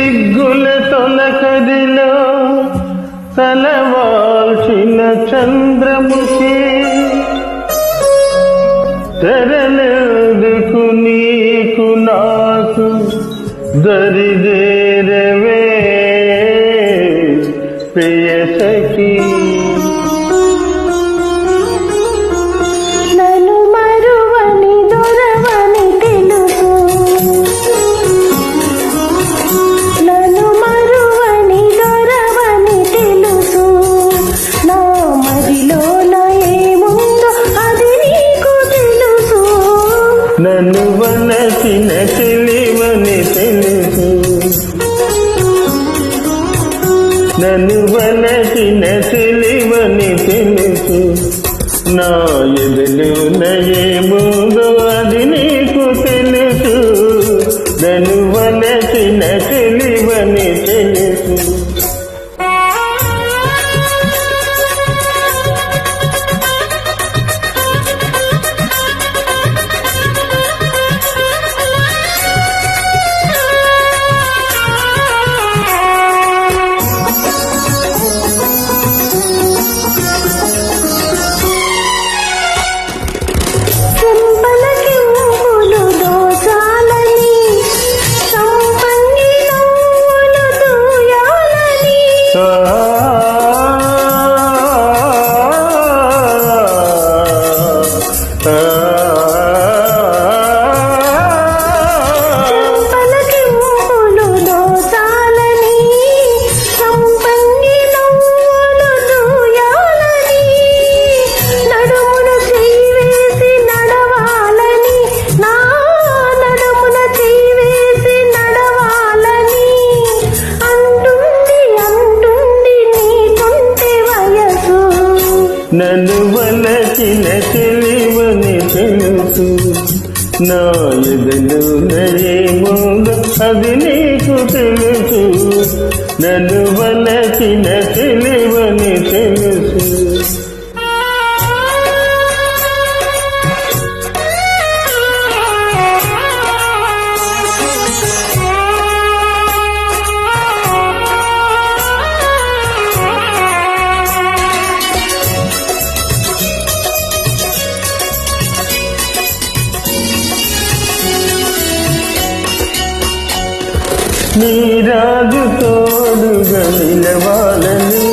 సిగ్గుల తొలకదిలో తలవాల్చిన చంద్రముఖి. తెరలేదుకు నీకు నాకు దరిదేరవే ప్రియసఖీ నన్ను వలసిన తెలివని తెలుసు. నా ఎదులు నయేముందో అది నీకు తెలుసు. నన్ను వలసిన తెలివని తెలుసు. Uh... దేవని తెలుసు నా ఎదలు నయేముందో అది నీకు తెలుసు. నన్ను వలచిన తెలివని నీ రాజు తోడుగా నిలవాలని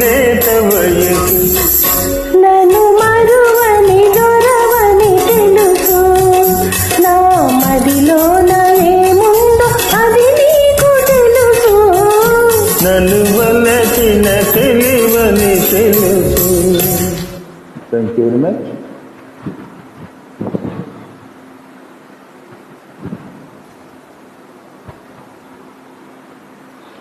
లేత వయసు నన్ను మరువని దొరవని తెలుసు. నా మదిలోన ఏముందో అది నీకు తెలుసు. నన్ను వలచిన తెలివని తెలుసు. Thank you very much